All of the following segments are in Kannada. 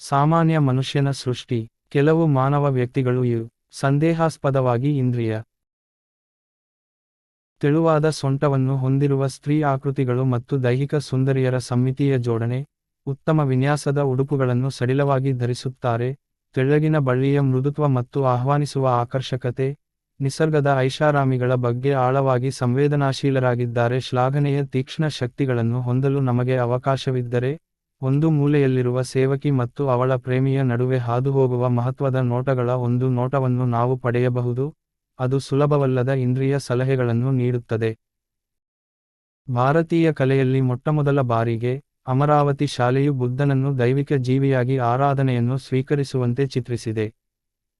ಸಾಮಾನ್ಯ ಮನುಷ್ಯನ ಸೃಷ್ಟಿ, ಕೆಲವು ಮಾನವ ವ್ಯಕ್ತಿಗಳು ಇವು ಸಂದೇಹಾಸ್ಪದವಾಗಿ ಇಂದ್ರಿಯ. ತೆಳುವಾದ ಸೊಂಟವನ್ನು ಹೊಂದಿರುವ ಸ್ತ್ರೀ ಆಕೃತಿಗಳು ಮತ್ತು ದೈಹಿಕ ಸುಂದರಿಯರ ಸಮ್ಮಿತೀಯ ಜೋಡಣೆ, ಉತ್ತಮ ವಿನ್ಯಾಸದ ಉಡುಪುಗಳನ್ನು ಸಡಿಲವಾಗಿ ಧರಿಸುತ್ತಾರೆ, ತೆಳ್ಳಗಿನ ಬಳ್ಳಿಯ ಮೃದುತ್ವ ಮತ್ತು ಆಹ್ವಾನಿಸುವ ಆಕರ್ಷಕತೆ, ನಿಸರ್ಗದ ಐಷಾರಾಮಿಗಳ ಬಗ್ಗೆ ಆಳವಾಗಿ ಸಂವೇದನಾಶೀಲರಾಗಿದ್ದಾರೆ ಶ್ಲಾಘನೆಯ ತೀಕ್ಷ್ಣ ಶಕ್ತಿಗಳನ್ನು ಹೊಂದಲು ನಮಗೆ ಅವಕಾಶವಿದ್ದರೆ ಒಂದು ಮೂಲೆಯಲ್ಲಿರುವ ಸೇವಕಿ ಮತ್ತು ಅವಳ ಪ್ರೇಮಿಯ ನಡುವೆ ಹಾದುಹೋಗುವ ಮಹತ್ವದ ನೋಟಗಳ ಒಂದು ನೋಟವನ್ನು ನಾವು ಪಡೆಯಬಹುದು, ಅದು ಸುಲಭವಲ್ಲದ ಇಂದ್ರಿಯ ಸಲಹೆಗಳನ್ನು ನೀಡುತ್ತದೆ. ಭಾರತೀಯ ಕಲೆಯಲ್ಲಿ ಮೊಟ್ಟಮೊದಲ ಬಾರಿಗೆ, ಅಮರಾವತಿ ಶಾಲೆಯು ಬುದ್ಧನನ್ನು ದೈವಿಕ ಜೀವಿಯಾಗಿ ಆರಾಧನೆಯನ್ನು ಸ್ವೀಕರಿಸುವಂತೆ ಚಿತ್ರಿಸಿದೆ.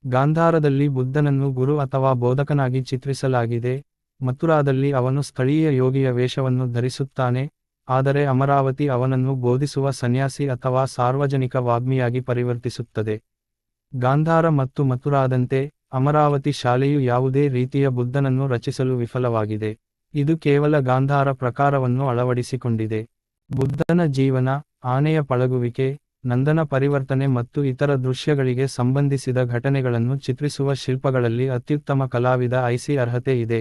ಗಾಂಧಾರದಲ್ಲಿ ಬುದ್ಧನನ್ನು ಗುರು ಅಥವಾ ಬೋಧಕನಾಗಿ ಚಿತ್ರಿಸಲಾಗಿದೆ, ಮಥುರಾದಲ್ಲಿ ಅವನು ಸ್ಥಳೀಯ ಯೋಗಿಯ ವೇಷವನ್ನು ಧರಿಸುತ್ತಾನೆ ಆದರೆ ಅಮರಾವತಿ ಅವನನ್ನು ಬೋಧಿಸುವ ಸನ್ಯಾಸಿ ಅಥವಾ ಸಾರ್ವಜನಿಕ ವಾಗ್ಮಿಯಾಗಿ ಪರಿವರ್ತಿಸುತ್ತದೆ. ಗಾಂಧಾರ ಮತ್ತು ಮಥುರಾದಂತೆ ಅಮರಾವತಿ ಶಾಲೆಯು ಯಾವುದೇ ರೀತಿಯ ಬುದ್ಧನನ್ನು ರಚಿಸಲು ವಿಫಲವಾಗಿದೆ. ಇದು ಕೇವಲ ಗಾಂಧಾರ ಪ್ರಕಾರವನ್ನು ಅಳವಡಿಸಿಕೊಂಡಿದೆ. ಬುದ್ಧನ ಜೀವನ, ಆನೆಯ ಪಳಗುವಿಕೆ, ನಂದನ ಪರಿವರ್ತನೆ ಮತ್ತು ಇತರ ದೃಶ್ಯಗಳಿಗೆ ಸಂಬಂಧಿಸಿದ ಘಟನೆಗಳನ್ನು ಚಿತ್ರಿಸುವ ಶಿಲ್ಪಗಳಲ್ಲಿ ಅತ್ಯುತ್ತಮ ಕಲಾವಿದ ಐಸಿ ಅರ್ಹತೆ ಇದೆ.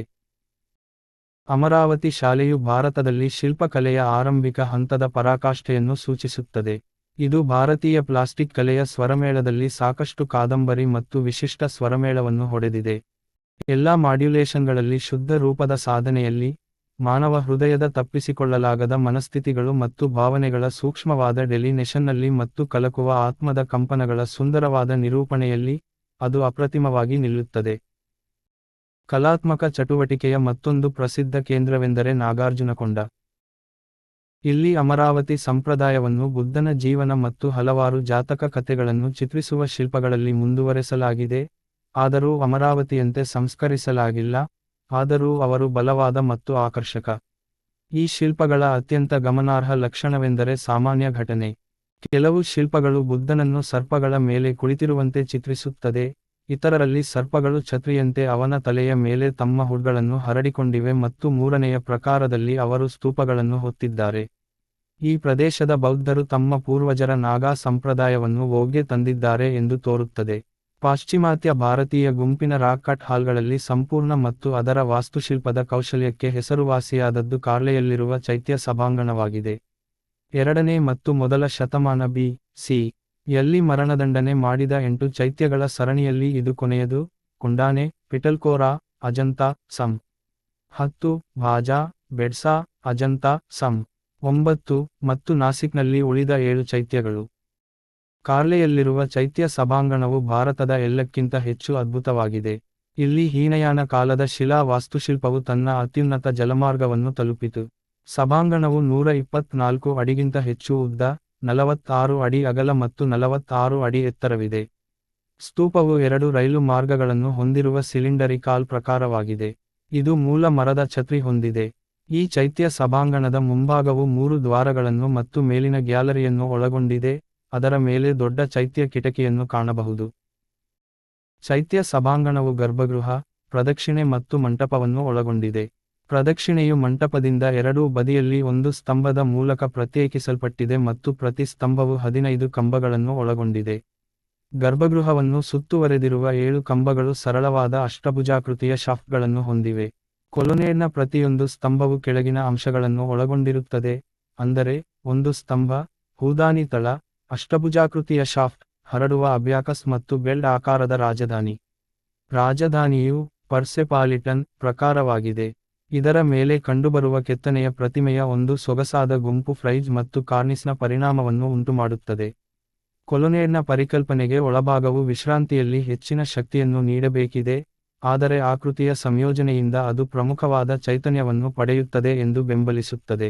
ಅಮರಾವತಿ ಶಾಲೆಯು ಭಾರತದಲ್ಲಿ ಶಿಲ್ಪಕಲೆಯ ಆರಂಭಿಕ ಹಂತದ ಪರಾಕಾಷ್ಠೆಯನ್ನು ಸೂಚಿಸುತ್ತದೆ. ಇದು ಭಾರತೀಯ ಪ್ಲಾಸ್ಟಿಕ್ ಕಲೆಯ ಸ್ವರಮೇಳದಲ್ಲಿ ಸಾಕಷ್ಟು ಕಾದಂಬರಿ ಮತ್ತು ವಿಶಿಷ್ಟ ಸ್ವರಮೇಳವನ್ನು ಹೊಡೆದಿದೆ. ಎಲ್ಲಾ ಮಾಡ್ಯುಲೇಷನ್ಗಳಲ್ಲಿ ಶುದ್ಧ ರೂಪದ ಸಾಧನೆಯಲ್ಲಿ, ಮಾನವ ಹೃದಯದ ತಪ್ಪಿಸಿಕೊಳ್ಳಲಾಗದ ಮನಸ್ಥಿತಿಗಳು ಮತ್ತು ಭಾವನೆಗಳ ಸೂಕ್ಷ್ಮವಾದ ಡೆಲಿನೆಷನ್ನಲ್ಲಿ ಮತ್ತು ಕಲಕುವ ಆತ್ಮದ ಕಂಪನಗಳ ಸುಂದರವಾದ ನಿರೂಪಣೆಯಲ್ಲಿ ಅದು ಅಪ್ರತಿಮವಾಗಿ ನಿಲ್ಲುತ್ತದೆ. ಕಲಾತ್ಮಕ ಚಟುವಟಿಕೆಯ ಮತ್ತೊಂದು ಪ್ರಸಿದ್ಧ ಕೇಂದ್ರವೆಂದರೆ ನಾಗಾರ್ಜುನಕೊಂಡ. ಇಲ್ಲಿ ಅಮರಾವತಿ ಸಂಪ್ರದಾಯವನ್ನು ಬುದ್ಧನ ಜೀವನ ಮತ್ತು ಹಲವಾರು ಜಾತಕ ಕಥೆಗಳನ್ನು ಚಿತ್ರಿಸುವ ಶಿಲ್ಪಗಳಲ್ಲಿ ಮುಂದುವರೆಸಲಾಗಿದೆ, ಆದರೂ ಅಮರಾವತಿಯಂತೆ ಸಂಸ್ಕರಿಸಲಾಗಿಲ್ಲ, ಆದರೂ ಅವರು ಬಲವಾದ ಮತ್ತು ಆಕರ್ಷಕ. ಈ ಶಿಲ್ಪಗಳ ಅತ್ಯಂತ ಗಮನಾರ್ಹ ಲಕ್ಷಣವೆಂದರೆ ಸಾಮಾನ್ಯ ಘಟನೆ. ಕೆಲವು ಶಿಲ್ಪಗಳು ಬುದ್ಧನನ್ನು ಸರ್ಪಗಳ ಮೇಲೆ ಕುಳಿತಿರುವಂತೆ ಚಿತ್ರಿಸುತ್ತದೆ ಇತರರಲ್ಲಿ ಸರ್ಪಗಳು ಛತ್ರಿಯಂತೆ ಅವನ ತಲೆಯ ಮೇಲೆ ತಮ್ಮ ಹುಡ್ಗಳನ್ನು ಹರಡಿಕೊಂಡಿವೆ ಮತ್ತು ಮೂರನೆಯ ಪ್ರಕಾರದಲ್ಲಿ ಅವರು ಸ್ತೂಪಗಳನ್ನು ಹೊತ್ತಿದ್ದಾರೆ. ಈ ಪ್ರದೇಶದ ಬೌದ್ಧರು ತಮ್ಮ ಪೂರ್ವಜರ ನಾಗಾ ಸಂಪ್ರದಾಯವನ್ನು ಓಗ್ಗೆ ತಂದಿದ್ದಾರೆ ಎಂದು ತೋರುತ್ತದೆ. ಪಾಶ್ಚಿಮಾತ್ಯ ಭಾರತೀಯ ಗುಂಪಿನ ರಾಕ್ ಕಟ್ ಹಾಲ್ಗಳಲ್ಲಿ ಸಂಪೂರ್ಣ ಮತ್ತು ಅದರ ವಾಸ್ತುಶಿಲ್ಪದ ಕೌಶಲ್ಯಕ್ಕೆ ಹೆಸರುವಾಸಿಯಾದದ್ದು ಕಾರ್ಲೆಯಲ್ಲಿರುವ ಚೈತ್ಯ ಸಭಾಂಗಣವಾಗಿದೆ. ಎರಡನೇ ಮತ್ತು ಮೊದಲ ಶತಮಾನ ಬಿ, ಸಿ. ಯಲ್ಲಿ ಮರಣದಂಡನೆ ಮಾಡಿದ ಎಂಟು ಚೈತ್ಯಗಳ ಸರಣಿಯಲ್ಲಿ ಇದು ಕೊನೆಯದು. ಕುಂಡಾನೆ, ಪಿಟಲ್ಕೋರಾ, ಅಜಂತಾ, ಸಂ. ಹತ್ತು, ಭಾಜಾ, ಬೆಡ್ಸಾ, ಅಜಂತಾ, ಸಂ. ಒಂಬತ್ತು ಮತ್ತು ನಾಸಿಕ್ನಲ್ಲಿ ಉಳಿದ ಏಳು ಚೈತ್ಯಗಳು. ಕಾರ್ಲೆಯಲ್ಲಿರುವ ಚೈತ್ಯ ಸಭಾಂಗಣವು ಭಾರತದ ಎಲ್ಲಕ್ಕಿಂತ ಹೆಚ್ಚು ಅದ್ಭುತವಾಗಿದೆ. ಇಲ್ಲಿ ಹೀನಯಾನ ಕಾಲದ ಶಿಲಾ ವಾಸ್ತುಶಿಲ್ಪವು ತನ್ನ ಅತ್ಯುನ್ನತ ಜಲಮಾರ್ಗವನ್ನು ತಲುಪಿತು. ಸಭಾಂಗಣವು ನೂರ ಇಪ್ಪತ್ನಾಲ್ಕು ಅಡಿಗಿಂತ ಹೆಚ್ಚು ಉದ್ದ ನಲವತ್ತಾರು ಅಡಿ ಅಗಲ ಮತ್ತು ನಲವತ್ತಾರು ಅಡಿ ಎತ್ತರವಿದೆ. ಸ್ತೂಪವು ಎರಡು ರೈಲು ಮಾರ್ಗಗಳನ್ನು ಹೊಂದಿರುವ ಸಿಲಿಂಡರಿಕಾಲ್ ಪ್ರಕಾರವಾಗಿದೆ. ಇದು ಮೂಲ ಮರದ ಛತ್ರಿ ಹೊಂದಿದೆ. ಈ ಚೈತ್ಯ ಸಭಾಂಗಣದ ಮುಂಭಾಗವು ಮೂರು ದ್ವಾರಗಳನ್ನು ಮತ್ತು ಮೇಲಿನ ಗ್ಯಾಲರಿಯನ್ನು ಒಳಗೊಂಡಿದೆ. ಅದರ ಮೇಲೆ ದೊಡ್ಡ ಚೈತ್ಯ ಕಿಟಕಿಯನ್ನು ಕಾಣಬಹುದು. ಚೈತ್ಯ ಸಭಾಂಗಣವು ಗರ್ಭಗೃಹ, ಪ್ರದಕ್ಷಿಣೆ ಮತ್ತು ಮಂಟಪವನ್ನು ಒಳಗೊಂಡಿದೆ. ಪ್ರದಕ್ಷಿಣೆಯು ಮಂಟಪದಿಂದ ಎರಡೂ ಬದಿಯಲ್ಲಿ ಒಂದು ಸ್ತಂಭದ ಮೂಲಕ ಪ್ರತ್ಯೇಕಿಸಲ್ಪಟ್ಟಿದೆ ಮತ್ತು ಪ್ರತಿ ಸ್ತಂಭವು ಹದಿನೈದು ಕಂಬಗಳನ್ನು ಒಳಗೊಂಡಿದೆ. ಗರ್ಭಗೃಹವನ್ನು ಸುತ್ತುವರೆದಿರುವ ಏಳು ಕಂಬಗಳು ಸರಳವಾದ ಅಷ್ಟಭುಜಾಕೃತಿಯ ಶಾಫ್ಟ್ಗಳನ್ನು ಹೊಂದಿವೆ. ಕೊಲೊನೇಡ್ನ ಪ್ರತಿಯೊಂದು ಸ್ತಂಭವು ಕೆಳಗಿನ ಅಂಶಗಳನ್ನು ಒಳಗೊಂಡಿರುತ್ತದೆ. ಅಂದರೆ, ಒಂದು ಸ್ತಂಭ, ಹೂದಾನಿ ತಳ, ಅಷ್ಟಭುಜಾಕೃತಿಯ ಶಾಫ್ಟ್, ಹರಡುವ ಅಬ್ಯಾಕಸ್ ಮತ್ತು ಬೆಲ್ಡ್ ಆಕಾರದ ರಾಜಧಾನಿ. ರಾಜಧಾನಿಯು ಪರ್ಸೆಪಾಲಿಟನ್ ಪ್ರಕಾರವಾಗಿದೆ. ಇದರ ಮೇಲೆ ಕಂಡುಬರುವ ಕೆತ್ತನೆಯ ಪ್ರತಿಮೆಯ ಒಂದು ಸೊಗಸಾದ ಗುಂಪು ಫ್ರೈಜ್ ಮತ್ತು ಕಾರ್ನಿಸ್ನ ಪರಿಣಾಮವನ್ನು ಉಂಟುಮಾಡುತ್ತದೆ. ಕೊಲೊನೇಡ್ನ ಪರಿಕಲ್ಪನೆಗೆ ಒಳಭಾಗವು ವಿಶ್ರಾಂತಿಯಲ್ಲಿ ಹೆಚ್ಚಿನ ಶಕ್ತಿಯನ್ನು ನೀಡಬೇಕಿದೆ, ಆದರೆ ಆಕೃತಿಯ ಸಂಯೋಜನೆಯಿಂದ ಅದು ಪ್ರಮುಖವಾದ ಚೈತನ್ಯವನ್ನು ಪಡೆಯುತ್ತದೆ ಎಂದು ಬೆಂಬಲಿಸುತ್ತದೆ.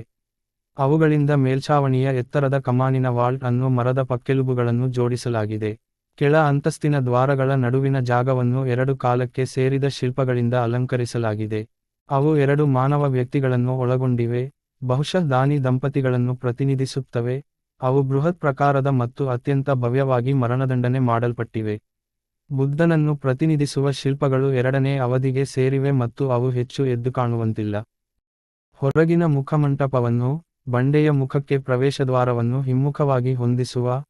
ಅವುಗಳಿಂದ ಮೇಲ್ಛಾವಣಿಯ ಎತ್ತರದ ಕಮಾನಿನ ವಾಲ್ಟ್ ಅನ್ನು ಮರದ ಪಕ್ಕೆಲುಬುಗಳನ್ನು ಜೋಡಿಸಲಾಗಿದೆ. ಕೆಳ ಅಂತಸ್ತಿನ ದ್ವಾರಗಳ ನಡುವಿನ ಜಾಗವನ್ನು ಎರಡು ಕಾಲಕ್ಕೆ ಸೇರಿದ ಶಿಲ್ಪಗಳಿಂದ ಅಲಂಕರಿಸಲಾಗಿದೆ. ಅವು ಎರಡು ಮಾನವ ವ್ಯಕ್ತಿಗಳನ್ನು ಒಳಗೊಂಡಿವೆ, ಬಹುಶಃ ದಾನಿ ದಂಪತಿಗಳನ್ನು ಪ್ರತಿನಿಧಿಸುತ್ತವೆ, ಅವು ಬೃಹತ್ ಪ್ರಕಾರದ ಮತ್ತು ಅತ್ಯಂತ ಭವ್ಯವಾಗಿ ಮರಣದಂಡನೆ ಮಾಡಲ್ಪಟ್ಟಿವೆ. ಬುದ್ಧನನ್ನು ಪ್ರತಿನಿಧಿಸುವ ಶಿಲ್ಪಗಳು ಎರಡನೇ ಅವಧಿಗೆ ಸೇರಿವೆ ಮತ್ತು ಅವು ಹೆಚ್ಚು ಎದ್ದು ಕಾಣುವಂತಿಲ್ಲ. ಹೊರಗಿನ ಮುಖಮಂಟಪವನ್ನು, ಬಂಡೆಯ ಮುಖಕ್ಕೆ ಪ್ರವೇಶದ್ವಾರವನ್ನು ಹಿಮ್ಮುಖವಾಗಿ ಹೊಂದಿಸುವ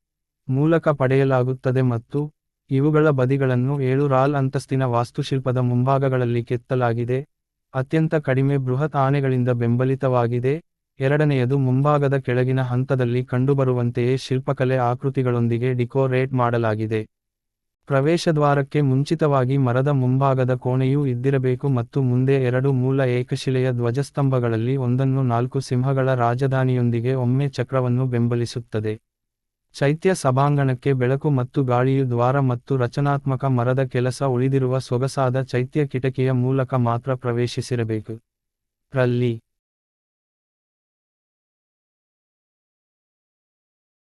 ಮೂಲಕ ಪಡೆಯಲಾಗುತ್ತದೆ ಮತ್ತು ಇವುಗಳ ಬದಿಗಳನ್ನು ಏಳು ರಾಲ್ ಅಂತಸ್ತಿನ ವಾಸ್ತುಶಿಲ್ಪದ ಮುಂಭಾಗಗಳಲ್ಲಿ ಕೆತ್ತಲಾಗಿದೆ. ಅತ್ಯಂತ ಕಡಿಮೆ ಬೃಹತ್ ಆನೆಗಳಿಂದ ಬೆಂಬಲಿತವಾಗಿದೆ. ಎರಡನೆಯದು ಮುಂಭಾಗದ ಕೆಳಗಿನ ಹಂತದಲ್ಲಿ ಕಂಡುಬರುವಂತೆಯೇ ಶಿಲ್ಪಕಲೆ ಆಕೃತಿಗಳೊಂದಿಗೆ ಡಿಕೋರೇಟ್ ಮಾಡಲಾಗಿದೆ. ಪ್ರವೇಶದ್ವಾರಕ್ಕೆ ಮುಂಚಿತವಾಗಿ ಮರದ ಮುಂಭಾಗದ ಕೋಣೆಯೂ ಇದ್ದಿರಬೇಕು ಮತ್ತು ಮುಂದೆ ಎರಡು ಮೂಲ ಏಕಶಿಲೆಯ ಧ್ವಜಸ್ತಂಭಗಳಲ್ಲಿ ಒಂದನ್ನು ನಾಲ್ಕು ಸಿಂಹಗಳ ರಾಜಧಾನಿಯೊಂದಿಗೆ ಒಮ್ಮೆ ಚಕ್ರವನ್ನು ಬೆಂಬಲಿಸುತ್ತದೆ. ಚೈತ್ಯ ಸಭಾಂಗಣಕ್ಕೆ ಬೆಳಕು ಮತ್ತು ಗಾಳಿಯು ದ್ವಾರ ಮತ್ತು ರಚನಾತ್ಮಕ ಮರದ ಕೆಲಸ ಉಳಿದಿರುವ ಸೊಗಸಾದ ಚೈತ್ಯ ಕಿಟಕಿಯ ಮೂಲಕ ಮಾತ್ರ ಪ್ರವೇಶಿಸಿರಬೇಕು. ರಲ್ಲಿ